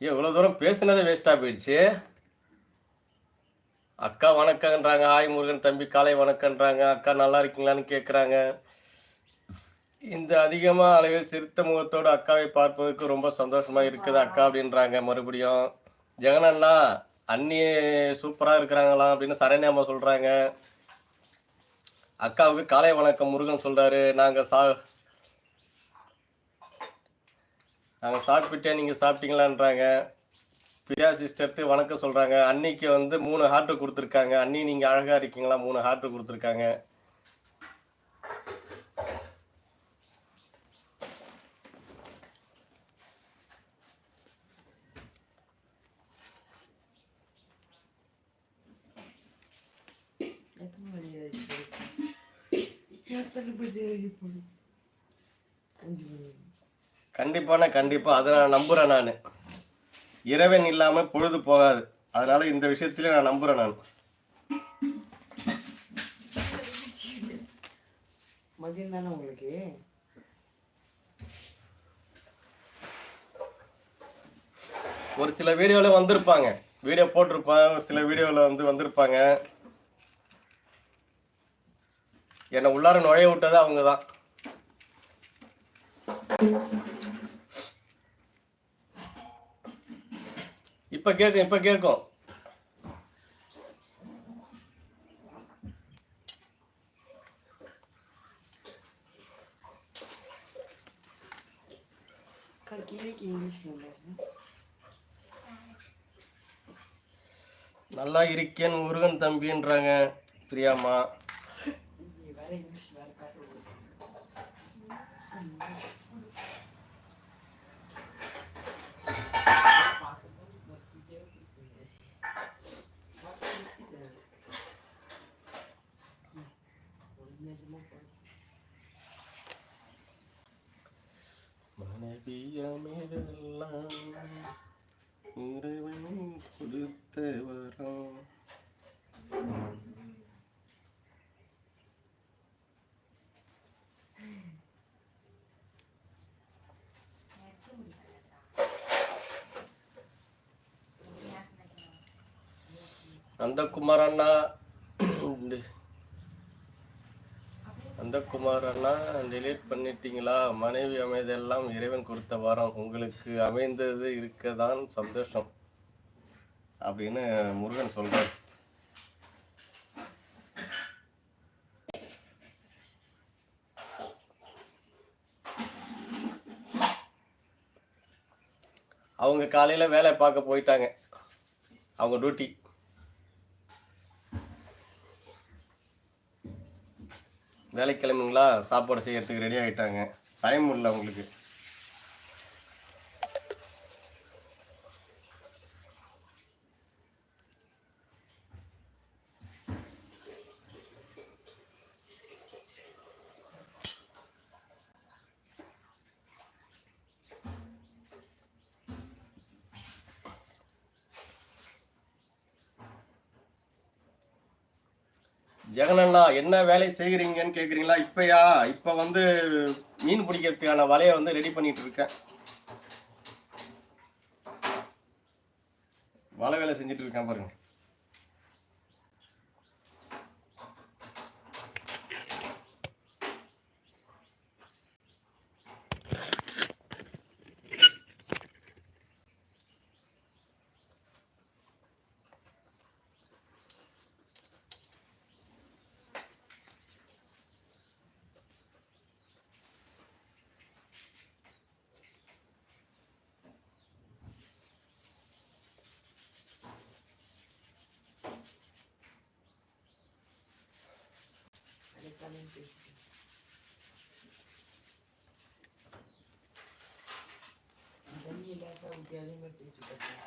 இவ்வளோ தூரம் பேசுனதே வேஸ்ட்டாக போயிடுச்சு. அக்கா வணக்கம்ன்றாங்க ஆய் முருகன் தம்பி காலை வணக்கம்ன்றாங்க அக்கா நல்லா இருக்கீங்களான்னு கேட்குறாங்க இந்த அதிகமாக அளவில் சிரித்த முகத்தோடு அக்காவை பார்ப்பதற்கு ரொம்ப சந்தோஷமா இருக்குது அக்கா அப்படின்றாங்க மறுபடியும். ஜெகனண்ணா அண்ணி சூப்பராக இருக்கிறாங்களாம் அப்படின்னு சரண்யா அம்மா சொல்கிறாங்க அக்காவுக்கு காலை வணக்கம் முருகன் சொல்கிறாரு நாங்கள் சா நாங்கள் சாப்பிட்டேன் நீங்கள் சாப்பிட்டீங்களான்றாங்க. பிரியா சிஸ்டர்த்து வணக்கம் சொல்கிறாங்க அன்னைக்கு வந்து மூணு ஹார்ட்டு கொடுத்துருக்காங்க. அண்ணி நீங்கள் அழகாக இருக்கீங்களா? மூணு ஹார்ட்டு கொடுத்துருக்காங்க. அஞ்சு மணி. கண்டிப்பாண்ணா கண்டிப்பாக அதை நான் நம்புகிறேன் நான். இறைவன் இல்லாமல் பொழுது போகாது. அதனால் இந்த விஷயத்துல நான் நம்புகிறேன் நான். மதியம் தானே உங்களுக்கு? ஒரு சில வீடியோவில் வந்திருப்பாங்க. வீடியோ போட்டிருப்பாங்க. ஒரு சில வீடியோவில் வந்து வந்திருப்பாங்க. என்னை உள்ளார நுழைய விட்டது அவங்க தான் இப்போ கேட்கும் இப்போ நம்பர் நல்லா இருக்கேன் முருகன் தம்பின்றாங்க பிரியாம்மா. மனைவியமிதெல்லாம் இறைவன் கொடுத்தவரோ. நந்தகுமார் அண்ணா நந்தகுமார் அண்ணா டெலீட் பண்ணிட்டீங்களா? மனைவி அமைதெல்லாம் இறைவன் கொடுத்த வாரம் உங்களுக்கு அமைந்தது இருக்க தான் சந்தோஷம் அப்படின்னு முருகன் சொல்றார். அவங்க காலையில் வேலை பார்க்க போயிட்டாங்க. அவங்க டியூட்டி வேலைக்கு கிளம்புங்களா சாப்பாடு செய்யறதுக்கு ரெடி ஆகிட்டாங்க டைம் இல்லை அவங்களுக்கு ஜெகனண்ணா என்ன வேலை செய்கிறீங்கன்னு கேட்குறீங்களா இப்பயா இப்போ வந்து மீன் பிடிக்கிறதுக்கான வலையை வந்து ரெடி பண்ணிட்டு இருக்கேன் வலை வேலை செஞ்சுட்டு இருக்கேன் பாருங்க. kalın geçti. Daniela Saudi Arabia'da